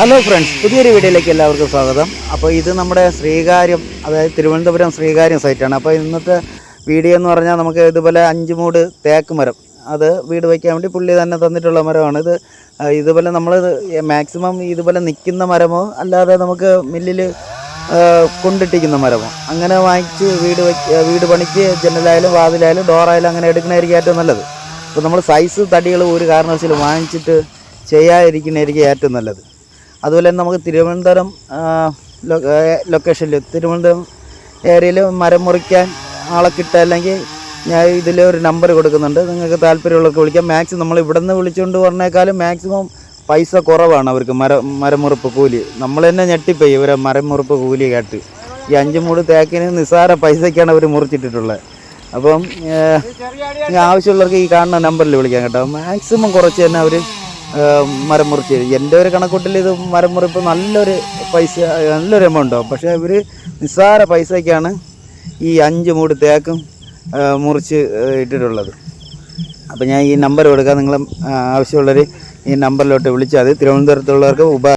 Hello friends പുതിയൊരു വീഡിയോയിലേക്ക് എല്ലാവർക്കും സ്വാഗതം. അപ്പോൾ ഇത് നമ്മുടെ ശ്രീകാര്യം അതായത് തിരുവനന്തപുരം ശ്രീകാര്യം സൈറ്റാണ് അപ്പോൾ ഇന്നത്തെ വീഡിയോ എന്ന് പറഞ്ഞാൽ നമുക്ക് ഇതുപോലെ അഞ്ച് മൂട് തേക്ക് മരം. അത് വീട് വയ്ക്കാൻ വേണ്ടി പുള്ളി തന്നെ തന്നിട്ടുള്ള മരമാണ്. ഇത് ഇതുപോലെ നമ്മൾ മാക്സിമം ഇതുപോലെ നിൽക്കുന്ന മരമോ അല്ലാതെ നമുക്ക് മില്ലിൽ കൊണ്ടിട്ടിരിക്കുന്ന മരമോ. അങ്ങനെ വാങ്ങിച്ച് വീട് വയ്ക്ക വീട് പണിക്ക് ജനലായാലും വാതിലായാലും ഡോറായാലും അങ്ങനെ എടുക്കണമായിരിക്കും ഏറ്റവും നല്ലത്. അപ്പോൾ നമ്മൾ സൈസ് തടികൾ ഒരു കാരണവശാലും വാങ്ങിച്ചിട്ട് ചെയ്യാതിരിക്കുന്നതായിരിക്കും ഏറ്റവും നല്ലത്. അതുപോലെ തന്നെ നമുക്ക് തിരുവനന്തപുരം ലൊക്കേഷനിൽ തിരുവനന്തപുരം ഏരിയയിൽ മരം മുറിക്കാൻ ആളെ കിട്ടുക അല്ലെങ്കിൽ ഞാൻ ഇതിൽ ഒരു നമ്പർ കൊടുക്കുന്നുണ്ട്. നിങ്ങൾക്ക് താല്പര്യമുള്ളവർക്ക് വിളിക്കാം. മാക്സിമം നമ്മൾ ഇവിടെ നിന്ന് വിളിച്ചുകൊണ്ട് പറഞ്ഞേക്കാളും മാക്സിമം പൈസ കുറവാണ് അവർക്ക് മര മരമുറിപ്പ് കൂലി. നമ്മൾ തന്നെ ഞെട്ടിപ്പോയി ഇവരെ മരമുറിപ്പ് കൂലി കേട്ട്. ഈ അഞ്ച് മൂട് തേക്കിന് നിസ്സാര പൈസയ്ക്കാണ് അവർ മുറിച്ചിട്ടിട്ടുള്ളത്. അപ്പം ആവശ്യമുള്ളവർക്ക് ഈ കാണുന്ന നമ്പറിൽ വിളിക്കാം കേട്ടോ. മാക്സിമം കുറച്ച് തന്നെ അവർ മരം മുറിച്ച് തരും. എന്റെ ഒരു കണക്കൂട്ടിൽ ഇത് മരം മുറിപ്പ് നല്ലൊരു പൈസ നല്ലൊരു എമൗണ്ട് ആവും. പക്ഷേ ഇവർ നിസ്സാര പൈസയ്ക്കാണ് ഈ അഞ്ച് മൂട് തേക്കും മുറിച്ച് ഇട്ടിട്ടുള്ളത്. അപ്പോൾ ഞാൻ ഈ നമ്പർ കൊടുക്കാം. നിങ്ങൾ ആവശ്യമുള്ളവർ ഈ നമ്പറിലോട്ട് വിളിച്ചാൽ മതി. തിരുവനന്തപുരത്തുള്ളവർക്ക് ഉപ